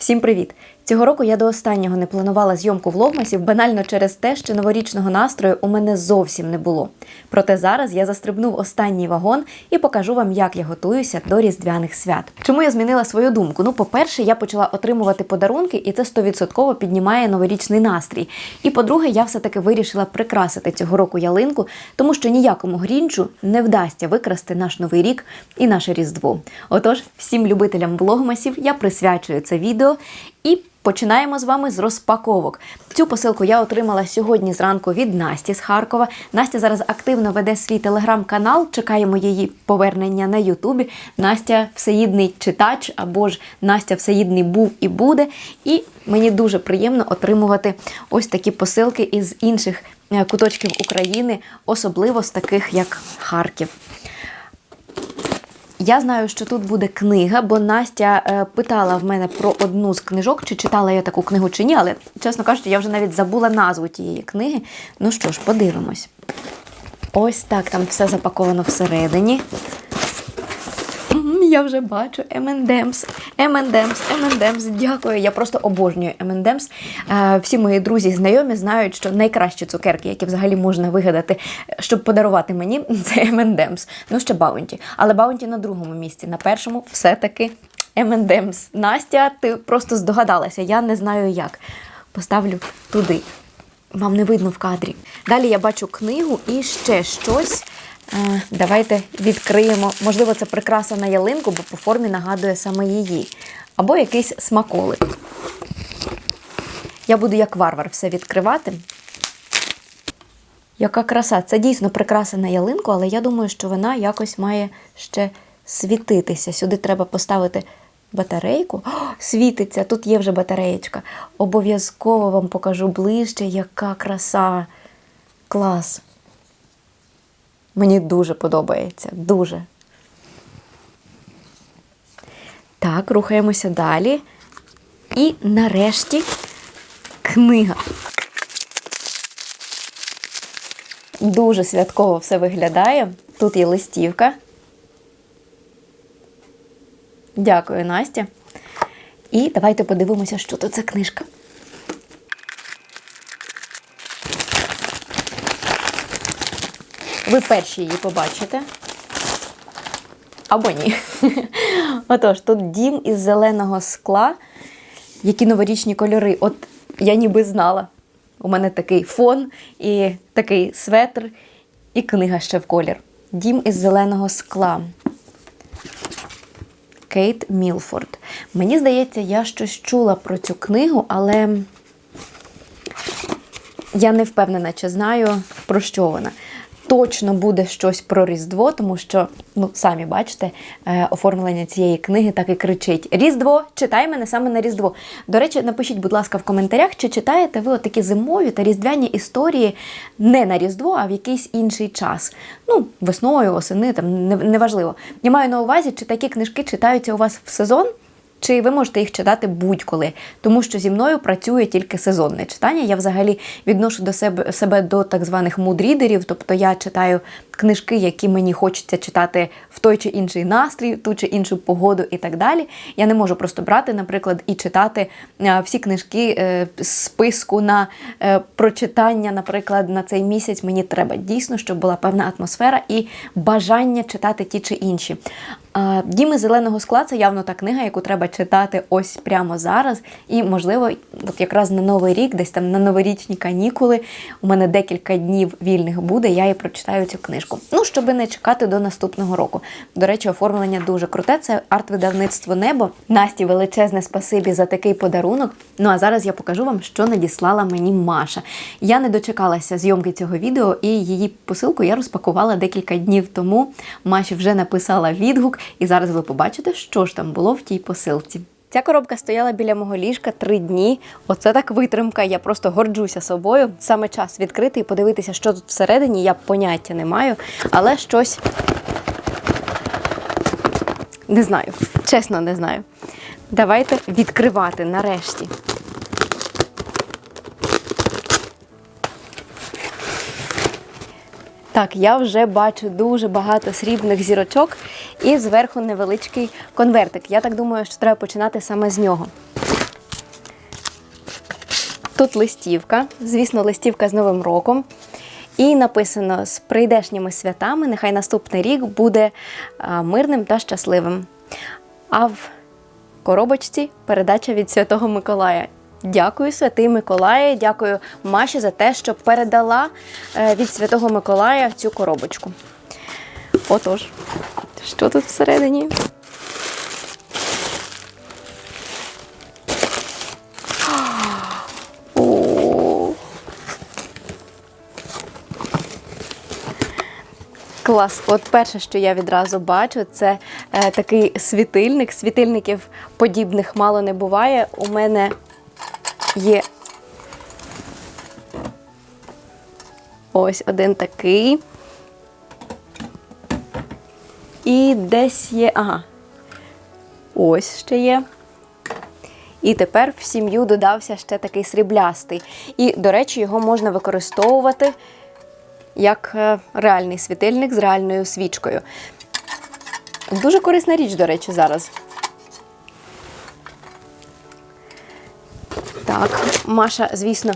Всім привіт! Цього року я до останнього не планувала зйомку влогмасів банально через те, що новорічного настрою у мене зовсім не було. Проте зараз я застрибнув останній вагон і покажу вам, як я готуюся до різдвяних свят. Чому я змінила свою думку? Ну, по-перше, я почала отримувати подарунки, і це 100% піднімає новорічний настрій. І по-друге, я все-таки вирішила прикрасити цього року ялинку, тому що ніякому грінчу не вдасться викрасти наш новий рік і наше різдво. Отож, всім любителям влогмасів я присвячую це відео і. Починаємо з вами з розпаковок. Цю посилку я отримала сьогодні зранку від Насті з Харкова. Настя зараз активно веде свій телеграм-канал. Чекаємо її повернення на Ютубі. Настя всеїдний читач або ж Настя всеїдний був і буде. І мені дуже приємно отримувати ось такі посилки із інших е, куточків України, особливо з таких як Харків. Я знаю, що тут буде книга, бо Настя е, питала в мене про одну з книжок, чи читала я таку книгу чи ні, але, чесно кажучи, я вже навіть забула назву тієї книги. Ну що ж, подивимось. Ось так там все запаковано всередині. Я вже бачу M&M's, M&M's, M&M's. Дякую. Я просто обожнюю M&M's. Е, Всі мої друзі і знайомі знають, що найкращі цукерки, які взагалі можна вигадати, щоб подарувати мені, це M&M's. Ну, ще Баунті. Але Баунті на другому місці. На першому все-таки M&M's. Настя, ти просто здогадалася, я не знаю як. Поставлю туди. Вам не видно в кадрі. Далі я бачу книгу і ще щось. Давайте відкриємо. Можливо, це прикраса на ялинку, бо по формі нагадує саме її. Або якийсь смаколик. Я буду як варвар все відкривати. Яка краса! Це дійсно прикраса на ялинку, але я думаю, що вона якось має ще світитися. Сюди треба поставити батарейку. О, світиться, тут є вже батареєчка. Обов'язково вам покажу ближче, яка краса. Клас. Мені дуже подобається. Дуже. Так, рухаємося далі. І нарешті книга. Дуже святково все виглядає. Тут є листівка. Дякую, Настя. І давайте подивимося, що тут за книжка. Ви перші її побачите. Або ні. Отож, тут дім із зеленого скла. Які новорічні кольори. От я ніби знала. У мене такий фон, і такий светр, і книга ще в колір. Дім із зеленого скла. Кейт Мілфорд. Мені здається, я щось чула про цю книгу, але я не впевнена, чи знаю, про що вона. Точно буде щось про Різдво, тому що, ну, самі бачите, е, оформлення цієї книги так і кричить: Різдво, читай мене саме на Різдво. До речі, напишіть, будь ласка, в коментарях, чи читаєте ви такі зимові та різдвяні історії не на Різдво, а в якийсь інший час. Ну, весною, осени, там неважливо. Я маю на увазі, чи такі книжки читаються у вас в сезон. Чи ви можете їх читати будь-коли, тому що зі мною працює тільки сезонне читання. Я взагалі відношу до себе себе до так званих мудрідерів, тобто я читаю книжки, які мені хочеться читати в той чи інший настрій, ту чи іншу погоду і так далі. Я не можу просто брати, наприклад, і читати е, всі книжки е, з списку на е, прочитання, наприклад, на цей місяць. Мені треба дійсно, щоб була певна атмосфера і бажання читати ті чи інші. Діми зеленого скла це явно та книга, яку треба читати ось прямо зараз. І, можливо, от якраз на Новий рік, десь там на новорічні канікули, у мене декілька днів вільних буде, я і прочитаю цю книжку. Ну, щоб не чекати до наступного року. До речі, оформлення дуже круте. Це арт-видавництво Небо. Насті величезне спасибі за такий подарунок. Ну а зараз я покажу вам, що надіслала мені Маша. Я не дочекалася зйомки цього відео, і її посилку я розпакувала декілька днів тому. Маші вже написала відгук, і зараз ви побачите, що ж там було в тій посилці. Ця коробка стояла біля мого ліжка три дні. Оце так витримка. Я просто горджуся собою. Саме час відкрити і подивитися, що тут всередині. Я поняття не маю, але щось не знаю. Чесно, не знаю. Давайте відкривати нарешті. Так, я вже бачу дуже багато срібних зірочок і зверху невеличкий конвертик. Я так думаю, що треба починати саме з нього. Тут листівка, звісно, листівка з Новим роком. І написано: з прийдешніми святами, нехай наступний рік буде мирним та щасливим. А в коробочці передача від Святого Миколая. Дякую, святий Миколає, дякую Маші за те, що передала е, від Святого Миколая цю коробочку. Отож, що тут всередині? Клас. От перше, що я відразу бачу, це е, такий світильник. Світильників подібних мало не буває. У мене є ось один такий. І десь є. Ага. Ось ще є. І тепер в сім'ю додався ще такий сріблястий. І, до речі, його можна використовувати як е, реальний світильник з реальною свічкою. Дуже корисна річ, до речі, зараз. Так, Маша, звісно,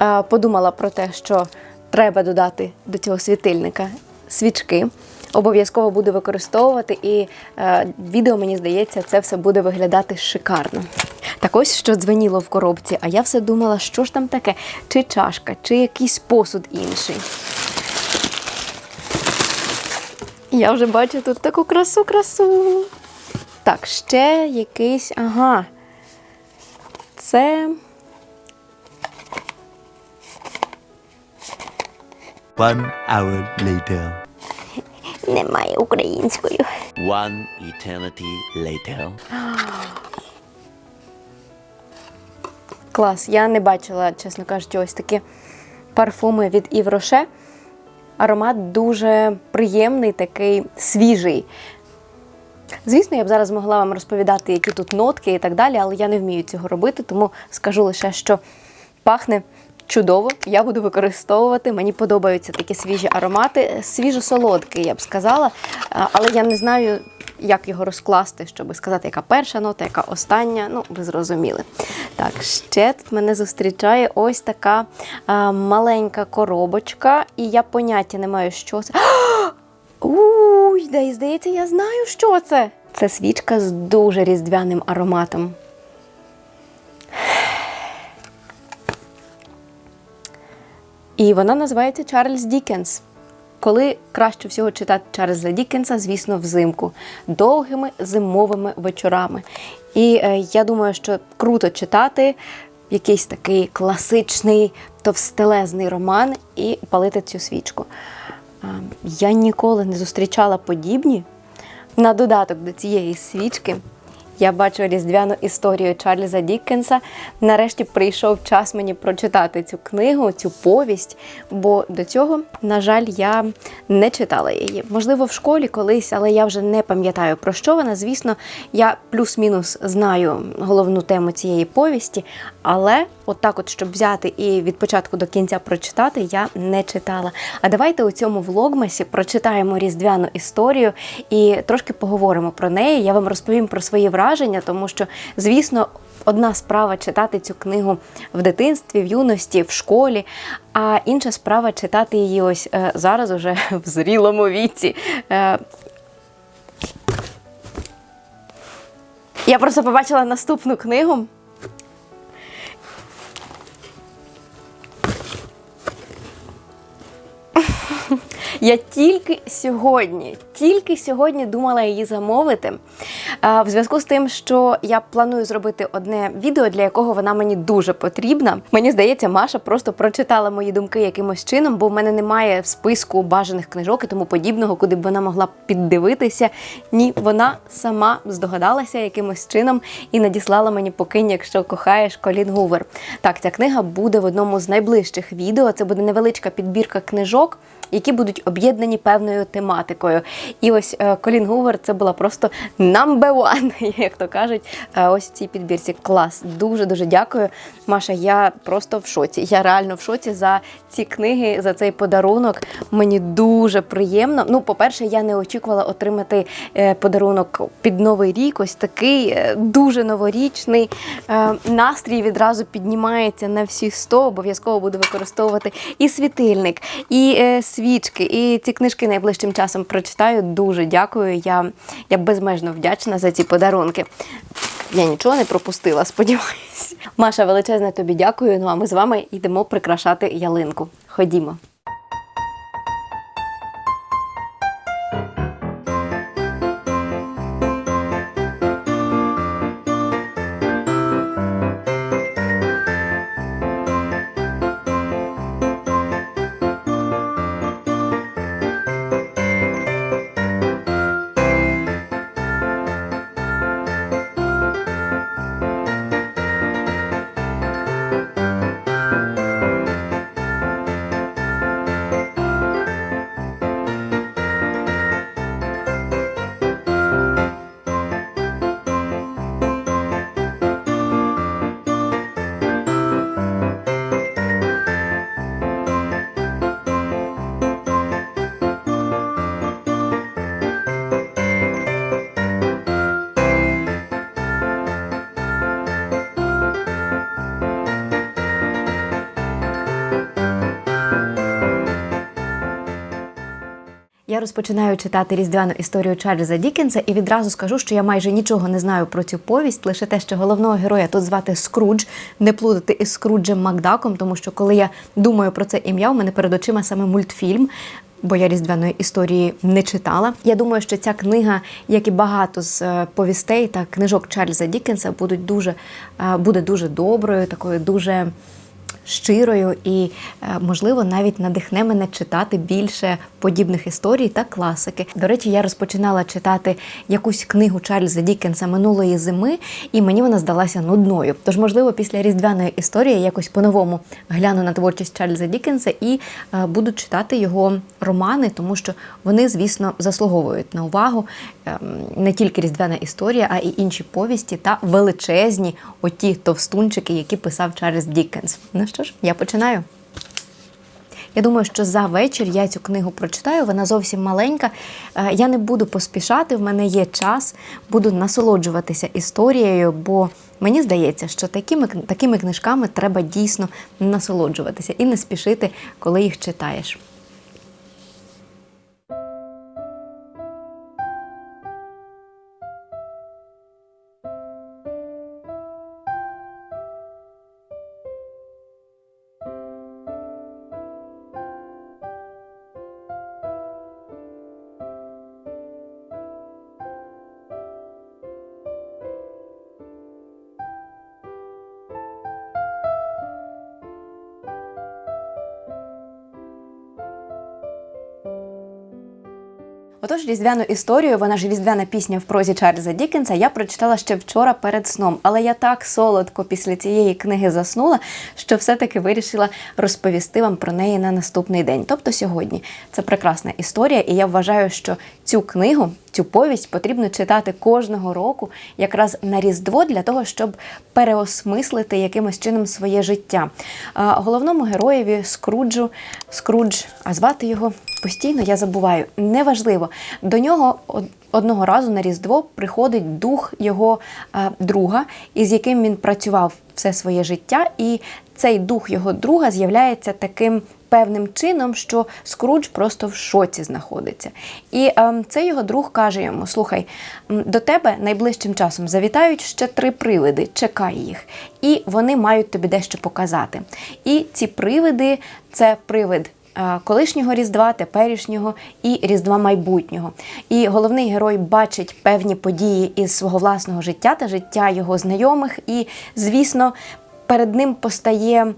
е, подумала про те, що треба додати до цього світильника свічки. Обов'язково буде використовувати, і е, відео, мені здається, це все буде виглядати шикарно. Так ось що дзвеніло в коробці, а я все думала, що ж там таке, чи чашка, чи якийсь посуд інший. Я вже бачу тут таку красу-красу. Так, ще якийсь. Ага. Це. One hour later. Немає українською. One eternity later. Клас. Я не бачила, чесно кажучи, ось такі парфуми від Yves Rocher. Аромат дуже приємний, такий свіжий. Звісно, я б зараз могла вам розповідати, які тут нотки і так далі, але я не вмію цього робити, тому скажу лише, що пахне чудово. Я буду використовувати. Мені подобаються такі свіжі аромати, свіжо-солодкий, я б сказала. Але я не знаю, як його розкласти, щоб сказати, яка перша нота, яка остання. Ну, ви зрозуміли. Так, ще тут мене зустрічає ось така а, маленька коробочка, і я поняття не маю, що це. Уй, да і здається, я знаю, що це. Це свічка з дуже різдвяним ароматом. І вона називається Чарльз Дікенс. Коли краще всього читати Чарльза Дікенса, звісно, взимку, довгими зимовими вечорами. І е, я думаю, що круто читати якийсь такий класичний товстелезний роман і палити цю свічку. А, Я ніколи не зустрічала подібні. На додаток до цієї свічки я бачу різдвяну історію Чарльза Діккенса. Нарешті прийшов час мені прочитати цю книгу, цю повість, бо до цього, на жаль, я не читала її. Можливо, в школі колись, але я вже не пам'ятаю про що вона. Звісно, я плюс-мінус знаю головну тему цієї повісті, але отак, от, щоб взяти і від початку до кінця прочитати, я не читала. А давайте у цьому влогмасі прочитаємо різдвяну історію і трошки поговоримо про неї. Я вам розповім про свої враження, тому що, звісно, одна справа читати цю книгу в дитинстві, в юності, в школі. А інша справа читати її ось е, зараз, уже в зрілому віці. Е, я просто побачила наступну книгу. Я тільки сьогодні, тільки сьогодні думала її замовити. В зв'язку з тим, що я планую зробити одне відео, для якого вона мені дуже потрібна. Мені здається, Маша просто прочитала мої думки якимось чином, бо в мене немає в списку бажаних книжок і тому подібного, куди б вона могла піддивитися. Ні, вона сама здогадалася якимось чином і надіслала мені покинь, якщо кохаєш Колін Гувер. Так, ця книга буде в одному з найближчих відео. Це буде невеличка підбірка книжок. Які будуть об'єднані певною тематикою. І ось е, Колін Гувер це була просто number one, як то кажуть, е, ось в цій підбірці. Клас. Дуже дуже дякую. Маша, я просто в шоці. Я реально в шоці за ці книги, за цей подарунок. Мені дуже приємно. Ну, по-перше, я не очікувала отримати е, подарунок під новий рік. Ось такий дуже новорічний. Настрій відразу піднімається на всі 100. Обов'язково буду використовувати і світильник, і е, свічки, і ці книжки найближчим часом прочитаю. Дуже дякую. Я, я безмежно вдячна за ці подарунки. Я нічого не пропустила, сподіваюся. Маша, величезне тобі дякую. Ну а ми з вами йдемо прикрашати ялинку. Ходімо. Розпочинаю читати різдвяну історію Чарльза Дікенса і відразу скажу, що я майже нічого не знаю про цю повість, лише те, що головного героя тут звати Скрудж, не плутати із Скруджем Макдаком, тому що коли я думаю про це ім'я, у мене перед очима саме мультфільм. Бо я різдвяної історії не читала. Я думаю, що ця книга, як і багато з е, повістей та книжок Чарльза Дікенса, будуть дуже е, буде дуже доброю, такою дуже щирою і, е, можливо, навіть надихне мене читати більше подібних історій та класики. До речі, я розпочинала читати якусь книгу Чарльза Дікенса минулої зими, і мені вона здалася нудною. Тож, можливо, після різдвяної історії я якось по-новому гляну на творчість Чарльза Дікенса і е, буду читати його романи, тому що вони, звісно, заслуговують на увагу Ем, не тільки різдвяна історія, а й інші повісті та величезні оті товстунчики, які писав Чарльз Діккенс. Ну що ж, я починаю. Я думаю, що за вечір я цю книгу прочитаю. Вона зовсім маленька. Е, Я не буду поспішати, в мене є час, буду насолоджуватися історією, бо мені здається, що такими, такими книжками треба дійсно насолоджуватися і не спішити, коли їх читаєш. Отож, різдвяну історію, вона ж різдвяна пісня в прозі Чарльза Дікенса, я прочитала ще вчора перед сном. Але я так солодко після цієї книги заснула, що все-таки вирішила розповісти вам про неї на наступний день, тобто сьогодні. Це прекрасна історія, і я вважаю, що цю книгу, цю повість потрібно читати кожного року, якраз на Різдво, для того, щоб переосмислити якимось чином своє життя. Головному героєві Скруджу, Скрудж, а звати його постійно я забуваю. Неважливо. До нього од- одного разу на Різдво приходить дух його друга, із яким він працював все своє життя, і цей дух його друга з'являється таким. Певним чином, що Скрудж просто в шоці знаходиться. І ем, цей його друг каже йому: Слухай, до тебе найближчим часом завітають ще три привиди, чекай їх. І вони мають тобі дещо показати. І ці привиди це привид е, колишнього Різдва, теперішнього і Різдва майбутнього. І головний герой бачить певні події із свого власного життя та життя його знайомих, і, звісно, перед ним постає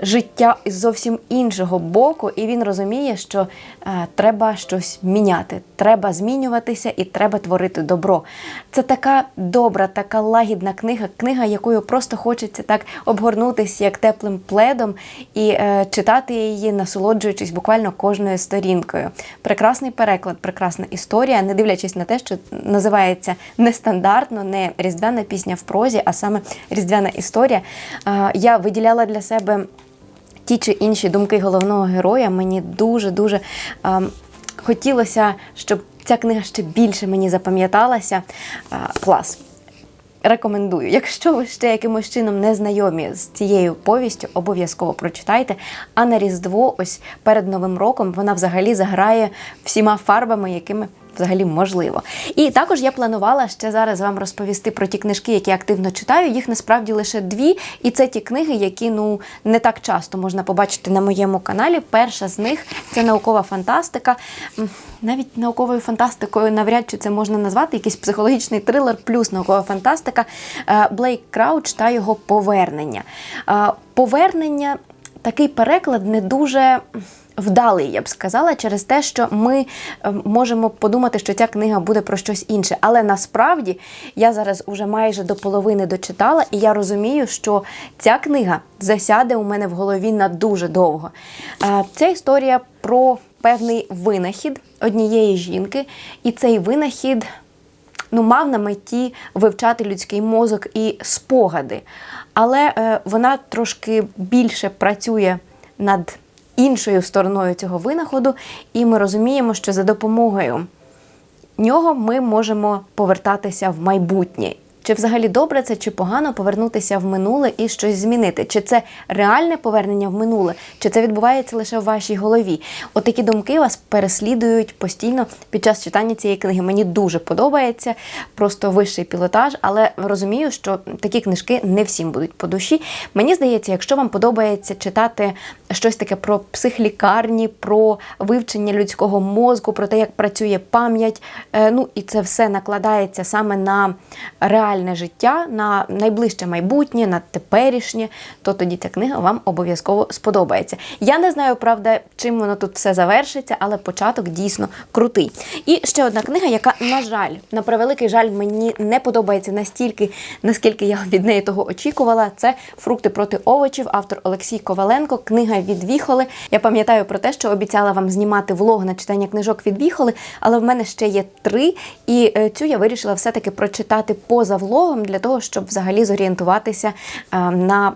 життя із зовсім іншого боку, і він розуміє, що е, треба щось міняти, треба змінюватися і треба творити добро. Це така добра, така лагідна книга, книга, якою просто хочеться так обгорнутися як теплим пледом і е, читати її, насолоджуючись буквально кожною сторінкою. Прекрасний переклад, прекрасна історія, не дивлячись на те, що називається нестандартно, не різдвяна пісня в прозі, а саме різдвяна історія. Е, я виділяла для себе ті чи інші думки головного героя. Мені дуже дуже ем, хотілося, щоб ця книга ще більше мені запам'яталася. Е, клас. Рекомендую. Якщо ви ще якимось чином не знайомі з цією повістю, обов'язково прочитайте. А на Різдво, ось перед Новим роком, вона взагалі заграє всіма фарбами, якими взагалі можливо. І також я планувала ще зараз вам розповісти про ті книжки, які активно читаю. Їх насправді лише дві, і це ті книги, які ну не так часто можна побачити на моєму каналі. Перша з них це наукова фантастика. Навіть науковою фантастикою навряд чи це можна назвати, якийсь психологічний трилер плюс наукова фантастика Е, Блейк Крауч та його повернення. Е, Повернення такий переклад не дуже вдалий, я б сказала, через те, що ми е, можемо подумати, що ця книга буде про щось інше. Але насправді я зараз уже майже до половини дочитала, і я розумію, що ця книга засяде у мене в голові на дуже довго. Е, Ця історія про певний винахід однієї жінки, і цей винахід ну, мав на меті вивчати людський мозок і спогади. Але е, вона трошки більше працює над іншою стороною цього винаходу, і ми розуміємо, що за допомогою нього ми можемо повертатися в майбутнє. Чи взагалі добре це, чи погано повернутися в минуле і щось змінити? Чи це реальне повернення в минуле, чи це відбувається лише в вашій голові? От думки вас переслідують постійно під час читання цієї книги. Мені дуже подобається, просто вищий пілотаж, але розумію, що такі книжки не всім будуть по душі. Мені здається, якщо вам подобається читати щось таке про психлікарні, про вивчення людського мозку, про те, як працює пам'ять, е, ну і це все накладається саме на реальне життя, на найближче майбутнє, на теперішнє, то тоді ця книга вам обов'язково сподобається. Я не знаю, правда, чим воно тут все завершиться, але початок дійсно крутий. І ще одна книга, яка, на жаль, на превеликий жаль, мені не подобається настільки, наскільки я від неї того очікувала. Це Фрукти проти овочів, автор Олексій Коваленко, книга від Віхоли. Я пам'ятаю про те, що обіцяла вам знімати влог на читання книжок від Віхоли, але в мене ще є три, і е, цю я вирішила все-таки прочитати поза влогом для того, щоб взагалі зорієнтуватися е, на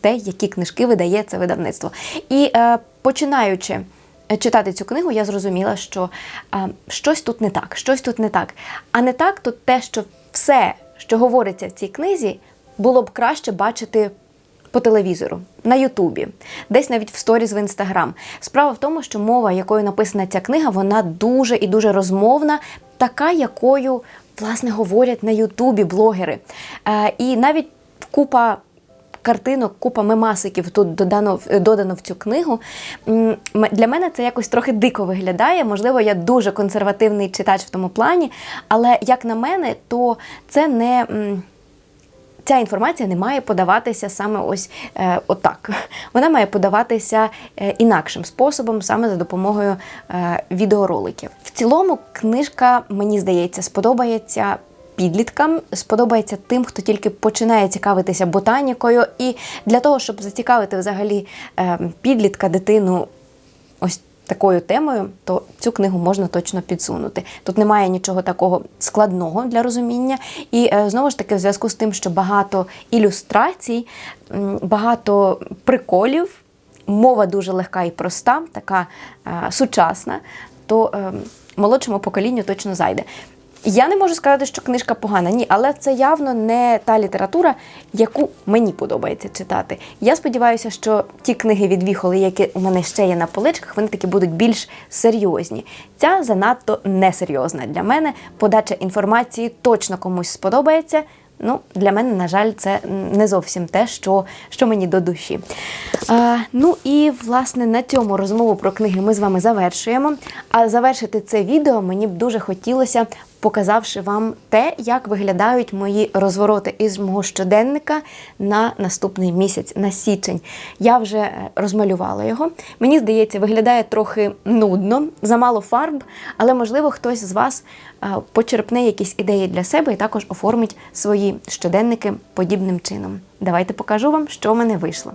те, які книжки видає це видавництво. І е, починаючи. Читати цю книгу, я зрозуміла, що е, щось тут не так, щось тут не так. А не так то те, що все, що говориться в цій книзі, було б краще бачити по телевізору, на Ютубі, десь навіть в сторіз в інстаграм. Справа в тому, що мова, якою написана ця книга, вона дуже і дуже розмовна, така, якою власне говорять на Ютубі блогери. Е, і навіть купа. Картинок, купа мемасиків тут додано додано в цю книгу. Для мене це якось трохи дико виглядає. Можливо, я дуже консервативний читач в тому плані, але як на мене, то це не. Ця інформація не має подаватися саме ось е, отак. Вона має подаватися е, інакшим способом, саме за допомогою е, відеороликів. В цілому, книжка, мені здається, сподобається. Підліткам сподобається тим, хто тільки починає цікавитися ботанікою, і для того, щоб зацікавити взагалі е, підлітка, дитину ось такою темою, то цю книгу можна точно підсунути. Тут немає нічого такого складного для розуміння. І е, знову ж таки, в зв'язку з тим, що багато ілюстрацій, багато приколів, мова дуже легка і проста, така е, сучасна, то е, молодшому поколінню точно зайде. Я не можу сказати, що книжка погана, ні, але це явно не та література, яку мені подобається читати. Я сподіваюся, що ті книги від Віхоли, які у мене ще є на поличках, вони таки будуть більш серйозні. Ця занадто несерйозна для мене. Подача інформації точно комусь сподобається. Ну, для мене, на жаль, це не зовсім те, що, що мені до душі. А, ну і власне на цьому розмову про книги ми з вами завершуємо. А завершити це відео мені б дуже хотілося показавши вам те, як виглядають мої розвороти із мого щоденника на наступний місяць, на січень. Я вже е, розмалювала його. Мені здається, виглядає трохи нудно, замало фарб, але можливо хтось з вас е, почерпне якісь ідеї для себе і також оформить свої щоденники подібним чином. Давайте покажу вам, що в мене вийшло.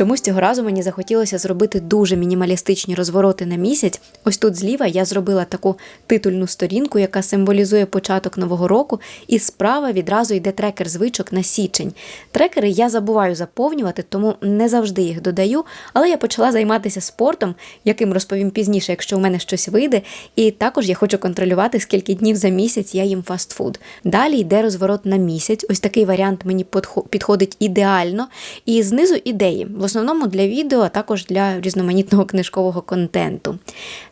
Чомусь цього разу мені захотілося зробити дуже мінімалістичні розвороти на місяць. Ось тут зліва я зробила таку титульну сторінку, яка символізує початок нового року, і справа відразу йде трекер звичок на січень. Трекери я забуваю заповнювати, тому не завжди їх додаю. Але я почала займатися спортом, яким розповім пізніше, якщо у мене щось вийде. І також я хочу контролювати, скільки днів за місяць я їм фастфуд. Далі йде розворот на місяць. Ось такий варіант мені підходить ідеально. І знизу ідеї, основному для відео, а також для різноманітного книжкового контенту.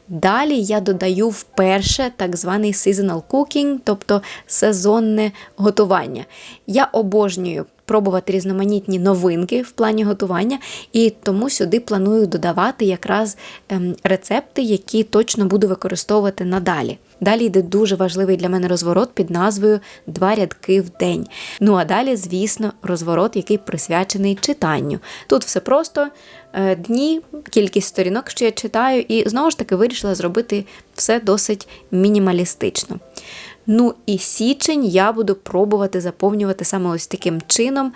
Далі я додаю вперше так званий seasonal cooking, тобто сезонне готування. Я обожнюю пробувати різноманітні новинки в плані готування, і тому сюди планую додавати якраз ем, рецепти, які точно буду використовувати надалі. Далі йде дуже важливий для мене розворот під назвою Два рядки в день. Ну а далі, звісно, розворот, який присвячений читанню. Тут все просто е, дні, кількість сторінок, що я читаю, і знову ж таки вирішила зробити все досить мінімалістично. Ну і січень я буду пробувати заповнювати саме ось таким чином.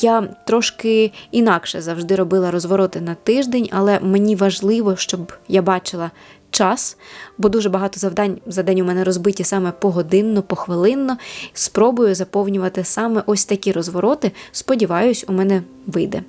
Я трошки інакше завжди робила розвороти на тиждень, але мені важливо, щоб я бачила час, бо дуже багато завдань за день у мене розбиті саме погодинно, похвилинно. Спробую заповнювати саме ось такі розвороти. Сподіваюсь, у мене вийде.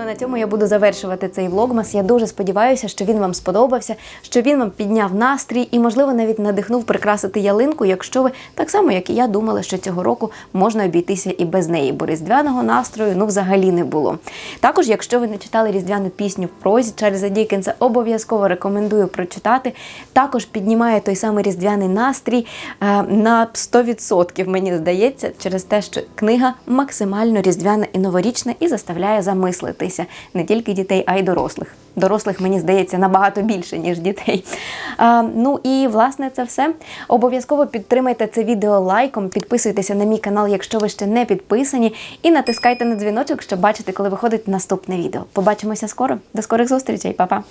Ну, на цьому я буду завершувати цей влогмас. Я дуже сподіваюся, що він вам сподобався, що він вам підняв настрій і, можливо, навіть надихнув прикрасити ялинку, якщо ви так само, як і я, думали, що цього року можна обійтися і без неї, бо різдвяного настрою ну взагалі не було. Також, якщо ви не читали різдвяну пісню в прозі Чарльза Дікенса, обов'язково рекомендую прочитати. Також піднімає той самий різдвяний настрій е, на 100%, мені здається, через те, що книга максимально різдвяна і новорічна і заставляє замислитися не тільки дітей, а й дорослих. Дорослих, мені здається, набагато більше, ніж дітей. А, ну і власне це все. Обов'язково підтримайте це відео лайком, підписуйтеся на мій канал, якщо ви ще не підписані, і натискайте на дзвіночок, щоб бачити, коли виходить наступне відео. Побачимося скоро. До скорих зустрічей, Па-па!